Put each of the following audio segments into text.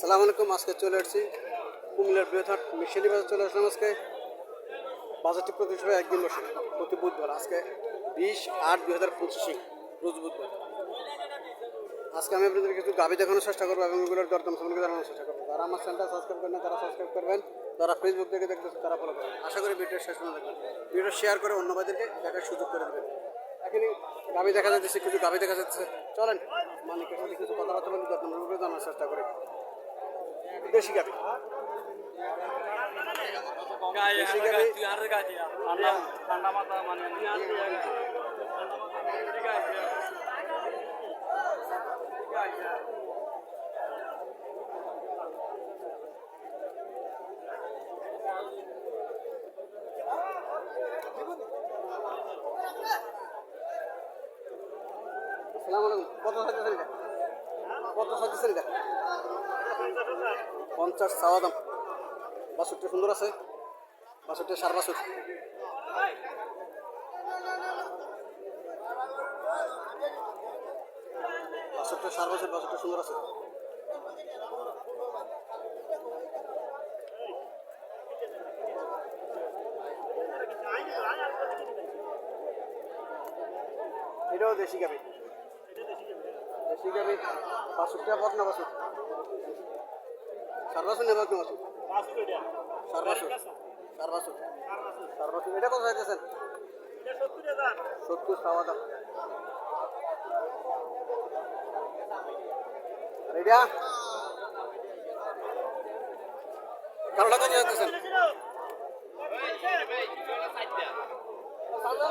আসসালামু আলাইকুম, আজকে চলে আসছি কুমিল্লার বৃহৎ মিশনি বাজার, চলে আসলাম আজকে। বাজারটি প্রতি সময় একদিন বসে, প্রতি বুধবার, আজকে বিশ আট দুই হাজার পঁচিশে, রোজ বুধবার। আজকে আমি আপনাদের কিছু গাবি দেখানোর চেষ্টা করব এবং এগুলোর দরদাম সম্পর্কে জানানোর চেষ্টা করব। যারা আমার চ্যানেলটা সাবস্ক্রাইব করেন না, তারা সাবস্ক্রাইব করবেন। যারা ফেসবুক থেকে দেখতেছেন, তারা ফলো করবেন। আশা করি ভিডিও শেষ পর্যন্ত দেখবেন। ভিডিও শেয়ার করে অন্য ভাইদেরকে দেখার সুযোগ করে দেবেন। এখানে গাবি দেখা যাচ্ছে, কিছু গাবি দেখা যাচ্ছে। চলেন সাথে কিছু কথাবার্তা বলি, দরদাম সম্পর্কে জানার চেষ্টা করি। দেশি গাভি। ঠান্ডা মাথা মানে আসসালামু আলাইকুম কত সাজতেছেন এটা কত সাজতেছেন এটা পঞ্চাশ, চাওয়া দাম। বাসুরটা সুন্দর আছে। বাসুরটা সার বাসুর বাসুরটা সার বাসুর বাসুরটা সুন্দর আছে। এটাও দেশি গাবি দেশি গাবি বাসুরটা বক না বাসুর সার বাসুর না বক না বাসুর সার বাসুর সার বাসুর সার বাসুর এটা কত চাইতেছেন সত্তর চাওয়া দাম এটা কালোটা কত চাইতেছেন বক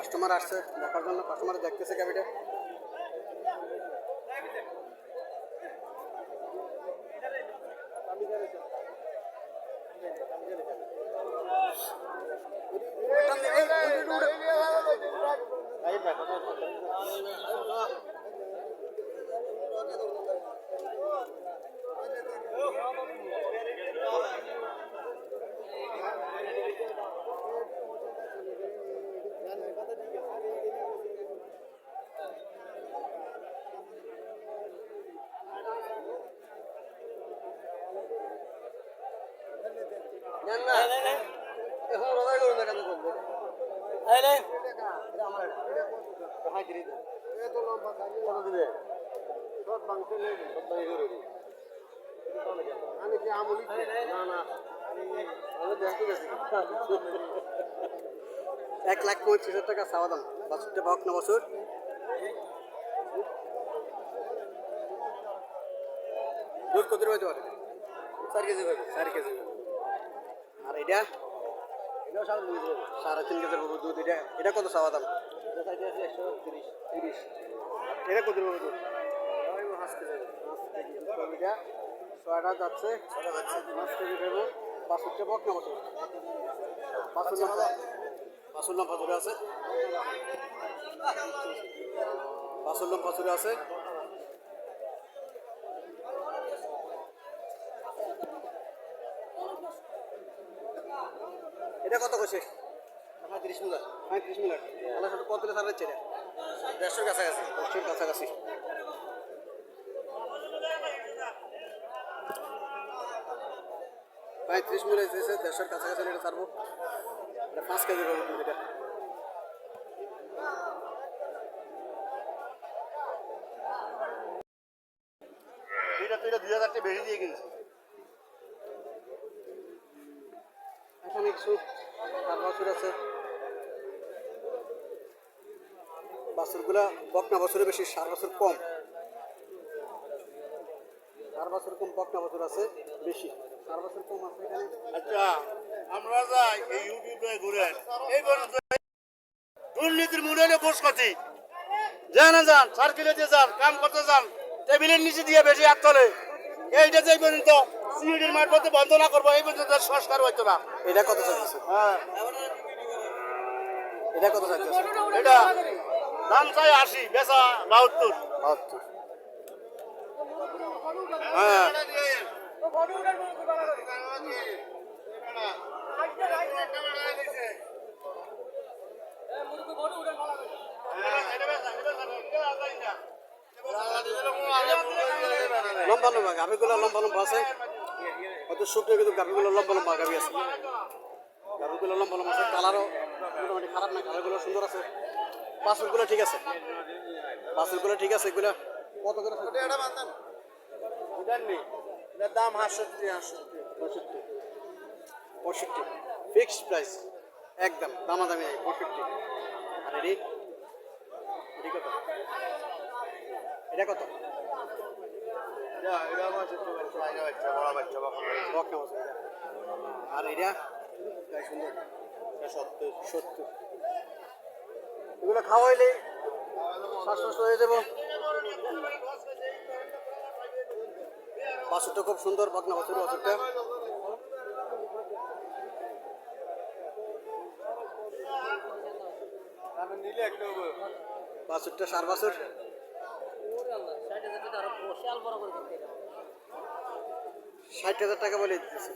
কাস্টমার আসছে দেখার জন্য কাস্টমার দেখতেছে গাড়িটা Thank রোজাই করুন না কেন করবে এটা আমার হ্যাঁ দিদি কত দিবে সব বাংতে নেই সব বাংতে নেই আমি কি আমলি না না আমি দেখতে গেছি এক লাখ পঁয়ত্রিশ হাজার টাকা চাওয়া দাম বাছুরটা বাউক না বছর দুধ কত রয়েছে চার কেজি পাবে চার কেজি এটা? এটাও সাড়ে তিন কেজির পাবো দুধ। এটা এটা কত চাওয়া দাম? একশো তিরিশ তিরিশ। এটা কত পাবো দুধ? এটা ছয়টা যাচ্ছে। পাঁচ কেজি পাবো পাঁচশো বক না বছর? পাঁচশো লম্বা পাঁচশো ধরে আছে। পাঁচশো লম্বা ধরে আছে। এটা কত করছে পঁয়ত্রিশ মিনিট পঁয়ত্রিশ তাহলে সেটা কত দিলে সার এটা দেড়শোর কাছাকাছি। দেড়শোর কাছাকাছি। পঁয়ত্রিশ মিনিট এসেছে, দেড়শোর কাছাকাছি এটা ছাড়বো। এটা পাঁচ কেজি পাবো কিন্তু এটা। দুই হাজারটা বেশি দিয়ে কিনছি। এখানে কিছু বছর আছে। বাছুরগুলা বকনা বছরে বেশি, সার বছর কম। চার বছর কম, বকনা বছর আছে বেশি। চার বছর কম আছে এখানে। আচ্ছা আমরা যাই এই ইউটিউবে ঘুরেন। এই পর্যন্ত দুর্নীতির মূল্য হলো ঘুষখতি যান যান সার্কিলেতে যান, কাম করতে যান, টেবিলের নিচে দিয়ে বেশি হাত এইটা যে পর্যন্ত সিইডির মারফতে বন্ধ না করব এই পর্যন্ত সংস্কার হইতো না। এটা কত চাইতেছে? হ্যাঁ। এটা কত চাইতেছে? এটা দাম চাই আশি বেচা বাহাত্তর। বাহাত্তর। হ্যাঁ। লম্বা লম্বা গাভিগুলো লম্বা লম্বা আছে। হয়তো শুকনো কিন্তু গাভিগুলো লম্বা লম্বা গাভি আছে। গাভিগুলো লম্বা লম্বা আছে কালারও মোটামুটি খারাপ না কালারগুলো সুন্দর আছে। বাছুরগুলো ঠিক আছে। বাছুরগুলো ঠিক আছে এগুলো কত করে দাম হাসত্তি হাসত্তি পঁয়ষট্টি। পঁয়ষট্টি। Fixed price. একদম দামাদামি নেই পঁয়ষট্টি। আর এটি কত? এটা কত। আর এটা? গায়ে সুন্দর। সত্তর। সত্তর। এগুলো খাওয়াইলে শ্বাসকষ্ট হয়ে যাব। বাছুরটা খুব সুন্দর বাগনা বাছুর বাছুরটা। বাছুরটা সার বাছুর। ষাট হাজার টাকা বলে দিতেছে।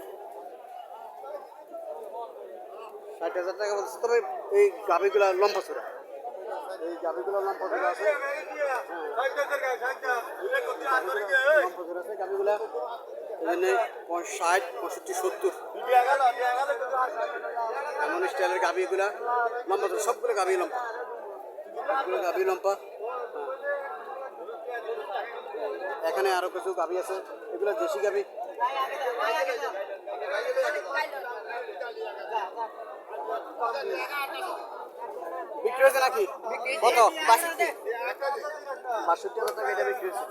ষাট হাজার টাকা বলছে তবে এই গাভিগুলা লম্বা চূড়া। এই গাভিগুলো লম্বা চূড়া আছে। লম্বা চূড়া আছে গাভিগুলা পঁয়- ষাট পঁয়ষট্টি, সত্তর। এমন স্টাইলের গাভিগুলা লম্বা চূড়া। সবগুলো গাভি লম্বা। সবগুলো গাভি লম্বা হ্যাঁ। এখানে আরও কিছু গাভি আছে। এগুলো দেশি গাভি বিক্রি হয়েছে নাকি? কত? বাষট্টি। বাষট্টি হাজার টাকা এটা বিক্রি হয়েছে।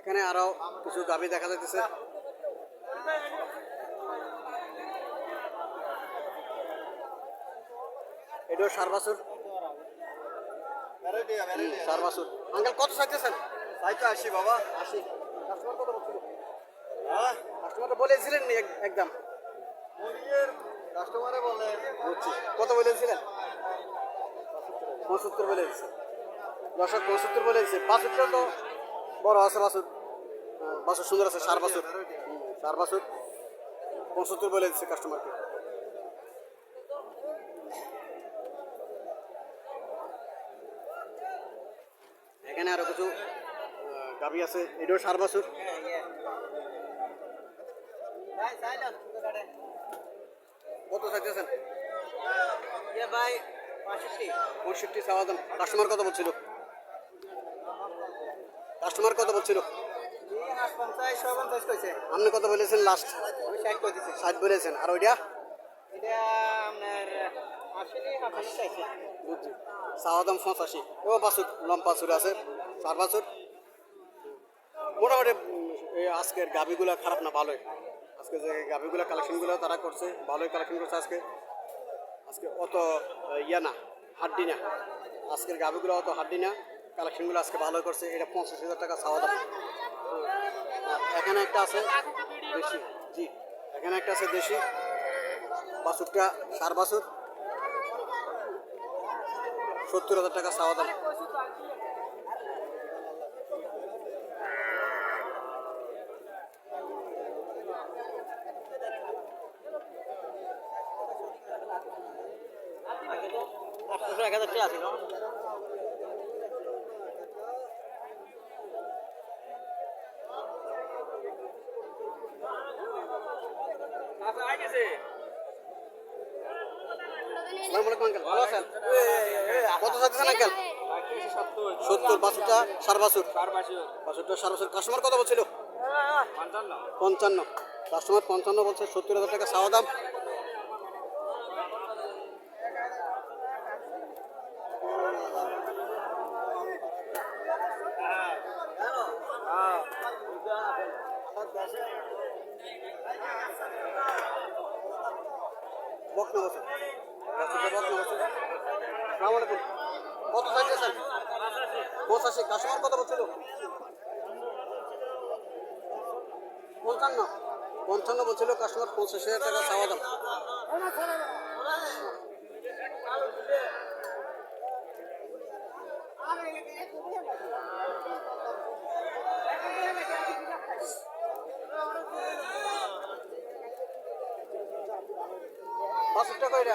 এখানে আরও কিছু গাভি দেখা যাইতেছে। এটাও সার বাছুর। সার বাছুর। আঙ্কেল কত চাইতেছেন? সাইতে আসি বাবা। আশি। কাস্টমার কত বলছিল? হ্যাঁ? কাস্টমার তো বলেছিলেন একদম। কাস্টমারে বলে। বুঝছি। কত বলেছিলেন? পঁচাত্তর বলে দিচ্ছে দশক পঁচাত্তর বলে দিচ্ছে বাছুরটা তো বড় আছে বাছুর। হ্যাঁ, বাছুর সুন্দর আছে সার হুম, সার বাছুর। পঁচাত্তর বলে দিচ্ছে কাস্টমারকে। এখানে আরও কিছু গাভি আছে। এটাও সার বছর। কত চাইতেছেন? পঁয়ষট্টি। চাওয়া দাম কাস্টমার কত বলছিল? কাস্টমার কত বলছিল? আপনি কত বলেছেন লাস্ট ষাট বলেছেন। আর ওইটা? বুঝছি চাওয়া দাম পঁচাশি। ও, বাছুর, লম্বা বাছুর আছে, চার বাছুর। মোটামুটি আজকের গাভিগুলো খারাপ না, ভালোই। আজকে যে গাভিগুলো কালেকশনগুলো তারা করছে, ভালোই কালেকশন করছে আজকে। আজকে অত ইয়া না, হাড্ডি না। আজকের গাভিগুলো অত হাড্ডি না কালেকশনগুলো আজকে ভালো করছে, এটা পঞ্চাশ হাজার টাকা চাওয়া এখানে একটা আছে, দেশি। জি, এখানে একটা আছে দেশি। বাছুরটা সার বাছুর। সত্তর হাজার টাকা চাওয়া দাম। এক হাজার টাকা আছে। কত থাকতেছেন আঙ্কেল সত্তর কাস্টমার কত বলছিল? পঞ্চান্ন। কাস্টমার পঞ্চান্ন বলছে, সত্তর হাজার টাকা চাওয়া দাম। বছর কত চাইতেছেন পঁচাশি। কাস্টমার কত বলছিল? পঞ্চান্ন। পঞ্চান্ন বলছিল কাস্টমার পঁচাশি হাজার টাকা চাওয়া দাম বাছুরটা কয়টা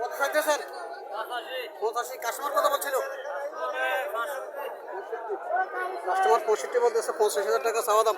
কত চাইতেছেন পঁচাশি। কাস্টমার কত বলছিল? কাস্টমার পঁয়ষট্টি বলতেছে পঁচিশ হাজার টাকা চাওয়া দাম।